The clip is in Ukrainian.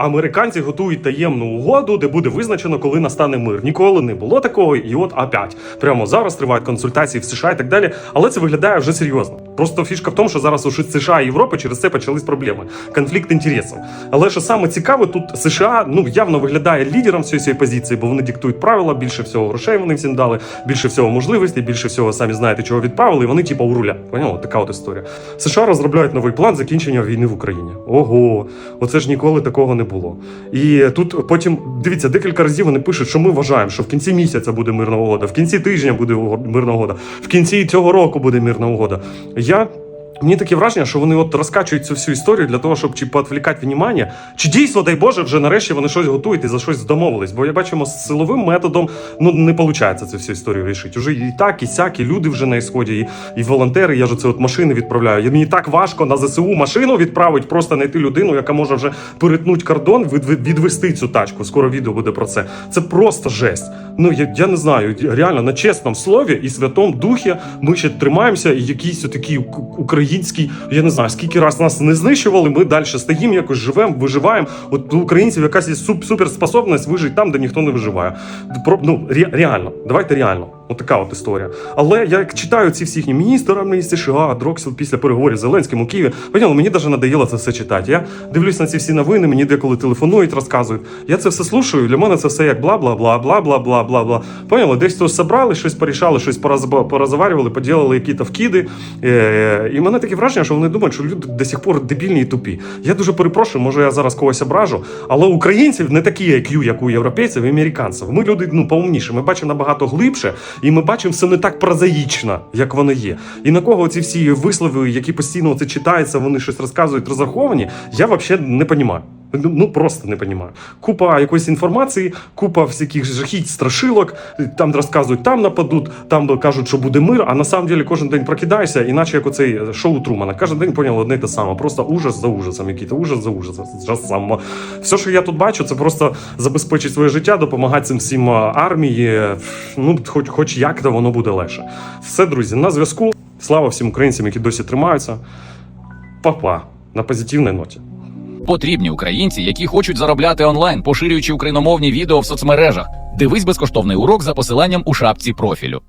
Американці готують таємну угоду, де буде визначено, коли настане мир. Ніколи не було такого, і от опять. Прямо зараз тривають консультації в США і так далі. Але це виглядає вже серйозно. Просто фішка в тому, що зараз у США і Європи через це почались проблеми. Конфлікт інтересів. Але що саме цікаве, тут США ну явно виглядає лідером всієї цієї позиції, бо вони диктують правила, більше всього грошей вони всім дали, більше всього можливостей, більше всього самі знаєте, чого відправили, і вони типа у руля. Поняли? Така от історія. США розробляють новий план закінчення війни в Україні. Ого, оце ж ніколи такого не було. І тут потім дивіться, декілька разів вони пишуть, що ми вважаємо, що в кінці місяця буде мирна угода, в кінці тижня буде мирна угода, в кінці цього року буде мирна угода. Я. Мені таке враження, що вони от розкачують цю всю історію для того, щоб чи поотвлікати внимання, чи дійсно, дай Боже, вже нарешті вони щось готують і за щось домовились. Бо я бачимо, з силовим методом ну не виходить цю всю історію рішити. Уже і так, і сяк, і люди вже на ісході, і, і волонтери. Я ж це от машини відправляю. Мені так важко на ЗСУ машину відправити, просто знайти людину, яка може вже перетнути кордон, від, від- відвести цю тачку. Скоро відео буде про це. Це просто жесть. Ну я, я не знаю, реально на чесному слові і святому духі ми ще тримаємося, і якийсь такий український, я не знаю, скільки раз нас не знищували, ми далі стоїмо, якось живемо, виживаємо. От у українців якась є суп- суперспособність вижити там, де ніхто не виживає. Про, ну, ре, реально, давайте реально. Отака от історія. Але я як читаю ці всіхні міністра, міністр США, Дроксіл після переговорів з Зеленським у Києві. Поняло, мені навіть надоїло це все читати. Я дивлюсь на ці всі новини, мені деколи телефонують, розказують. Я це все слушаю. Для мене це все як бла, бла, бла, бла, бла, бла, бла, бла. Поняло, десь то собрали, щось порішали, щось порозаварювали, поділили які-то вкиди. Е, і мене таке враження, що вони думають, що люди до сих пор дебільні і тупі. Я дуже перепрошую, може я зараз когось ображу, але українців не такі як ю, як у європейців і американців. Ми люди ну поумніше, ми бачимо набагато глибше і ми бачимо все не так прозаїчно, як воно є. І на кого ці всі вислови, які постійно це читаються, вони щось розказують розраховані, я взагалі не розумію. Ну ну, просто не розумію. Купа якоїсь інформації, купа всяких жахіть, страшилок. Там розказують, там нападуть, там кажуть, що буде мир. А на кожен день прокидаєшся, іначе як оцей шоу Трумана. Кожен день поняв одне те саме. Просто ужас за ужасом, який-то ужас за ужасом. Все, що я тут бачу, це просто забезпечити своє життя, допомагати цим всім армії. Ну, хоч, хоч як то воно буде легше. Все, друзі, на зв'язку. Слава всім українцям, які досі тримаються. Па-па. На позитивній ноті. Потрібні українці, які хочуть заробляти онлайн, поширюючи україномовні відео в соцмережах. Дивись безкоштовний урок за посиланням у шапці профілю.